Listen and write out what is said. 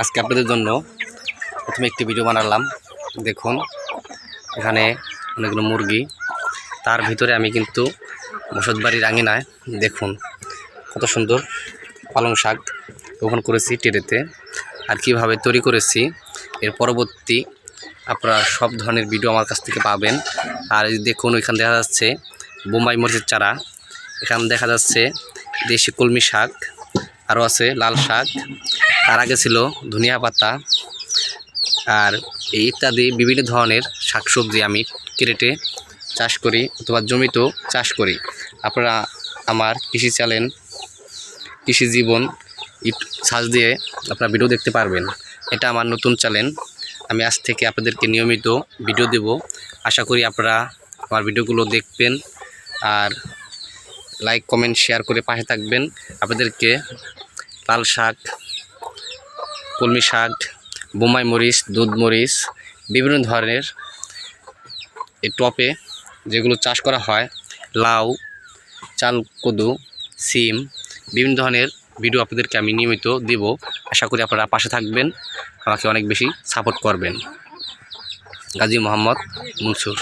আজকে আপনাদের জন্য প্রথমে একটি ভিডিও বানালাম। দেখুন, এখানে অনেকগুলো মুরগি। তার ভিতরে আমি কিন্তু বসত বাড়ির আঙিনায়, দেখুন, কত সুন্দর পালং শাক রোপণ করেছি টেরেতে। আর কীভাবে তৈরি করেছি, এর পরবর্তী আপনারা সব ধরনের ভিডিও আমার কাছ থেকে পাবেন। আর দেখুন, ওইখানে দেখা যাচ্ছে বোম্বাই মরিচের চারা। এখানে দেখা যাচ্ছে দেশি কলমি শাক। আরও আছে লাল শাক, তার আগে ছিল ধনিয়া পাতা আর এই ইত্যাদি বিভিন্ন ধরনের শাকসবজি আমি কেটে চাষ করি অথবা জমিতেও চাষ করি। আপনারা আমার কৃষি চ্যানেল, কৃষি জীবন সার্চ দিয়ে আপনারা ভিডিও দেখতে পারবেন। এটা আমার নতুন চ্যানেল। আমি আজ থেকে আপনাদেরকে নিয়মিত ভিডিও দেব। আশা করি আপনারা আমার ভিডিওগুলো দেখবেন। আর লাইক কমেন্ট শেয়ার করে পাশে থাকবেন। আপনাদেরকে লাল শাক, কলমি শাক বোমাই মরিচ, দুধ মরিচ, বিভিন্ন ধরনের এই টপে যেগুলো চাষ করা হয়, লাউ, চাল, কদু, সিম, বিভিন্ন ধরনের ভিডিও আপনাদেরকে আমি নিয়মিত দেব। আশা করি আপনারা পাশে থাকবেন, আমাকে অনেক বেশি সাপোর্ট করবেন। গাজী মোহাম্মদ মনসুর।